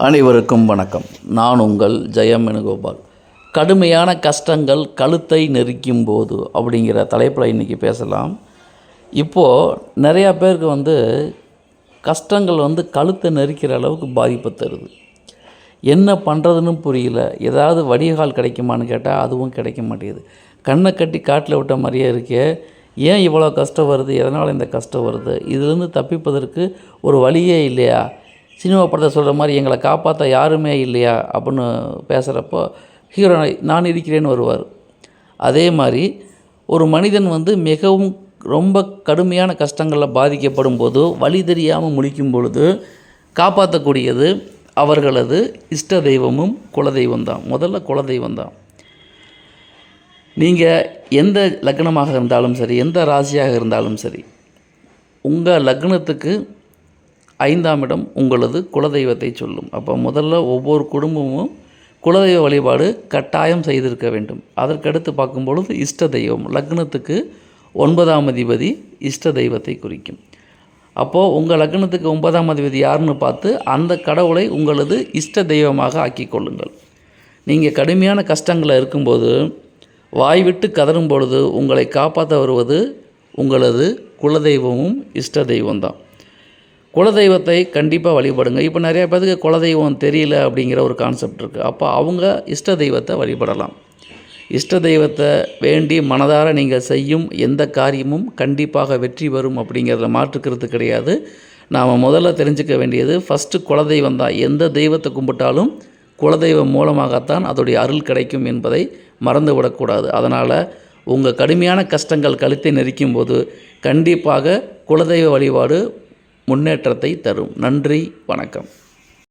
அனைவருக்கும் வணக்கம். நான் உங்கள் ஜெயம் வேணுகோபால். கடுமையான கஷ்டங்கள் கழுத்தை நெரிக்கும் போது அப்படிங்கிற தலைப்பில் இன்றைக்கி பேசலாம். இப்போது நிறையா பேருக்கு வந்து கஷ்டங்கள் வந்து கழுத்தை நெரிக்கிற அளவுக்கு பாதிப்பை தருது. என்ன பண்ணுறதுன்னு புரியல. ஏதாவது வடிகால் கிடைக்குமான்னு கேட்டால் அதுவும் கிடைக்க மாட்டேங்குது. கண்ணை கட்டி காட்டில் விட்ட மாதிரியே இருக்கே. ஏன் இவ்வளோ கஷ்டம் வருது? எதனால் இந்த கஷ்டம் வருது? இதுலேருந்து தப்பிப்பதற்கு ஒரு வழியே இல்லையா? சினிமா படத்தை சொல்கிற மாதிரி எங்களை காப்பாற்ற யாருமே இல்லையா அப்படின்னு பேசுகிறப்போ ஹீரோ நான் இருக்கிறேன்னு வருவார். அதே மாதிரி ஒரு மனிதன் வந்து மிகவும் ரொம்ப கடுமையான கஷ்டங்களில் பாதிக்கப்படும் போது வழி தெரியாமல் முழிக்கும் பொழுது காப்பாற்றக்கூடியது அவர்களது இஷ்ட தெய்வமும் குலதெய்வம் தான். முதல்ல குலதெய்வம் தான். நீங்கள் எந்த லக்னமாக இருந்தாலும் சரி எந்த ராசியாக இருந்தாலும் சரி உங்கள் லக்னத்துக்கு ஐந்தாம் இடம் உங்களது குலதெய்வத்தை சொல்லும். அப்போ முதல்ல ஒவ்வொரு குடும்பமும் குலதெய்வ வழிபாடு கட்டாயம் செய்திருக்க வேண்டும். அதற்கடுத்து பார்க்கும் பொழுது இஷ்ட தெய்வம். லக்னத்துக்கு ஒன்பதாம் அதிபதி இஷ்ட தெய்வத்தை குறிக்கும். அப்போது உங்கள் லக்னத்துக்கு ஒன்பதாம் அதிபதி யாருன்னு பார்த்து அந்த கடவுளை உங்களது இஷ்ட தெய்வமாக ஆக்கிக்கொள்ளுங்கள் நீங்கள் கடுமையான கஷ்டங்களில் இருக்கும்போது வாய் விட்டு கதறும் பொழுது உங்களை காப்பாற்ற வருவது உங்களது குலதெய்வமும் இஷ்ட தெய்வம்தான். குலதெய்வத்தை கண்டிப்பாக வழிபடுங்க. இப்போ நிறையா பேருக்கு குலதெய்வம் தெரியல அப்படிங்கிற ஒரு கான்செப்ட் இருக்குது அப்போ அவங்க இஷ்ட தெய்வத்தை வழிபடலாம். இஷ்ட தெய்வத்தை வேண்டி மனதார நீங்கள் செய்யும் எந்த காரியமும் கண்டிப்பாக வெற்றி வரும் அப்படிங்கிறதுல மாற்றுக்கிறது கிடையாது. நாம் முதல்ல தெரிஞ்சுக்க வேண்டியது ஃபஸ்ட்டு குலதெய்வம் தான். எந்த தெய்வத்தை கும்பிட்டாலும் குலதெய்வம் மூலமாகத்தான் அதோடைய அருள் கிடைக்கும் என்பதை மறந்து விடக்கூடாது அதனால் உங்கள் கடுமையான கஷ்டங்கள் கழுத்தை நெரிக்கும் போது கண்டிப்பாக குலதெய்வ வழிபாடு முன்னேற்றத்தை தரும். நன்றி வணக்கம்.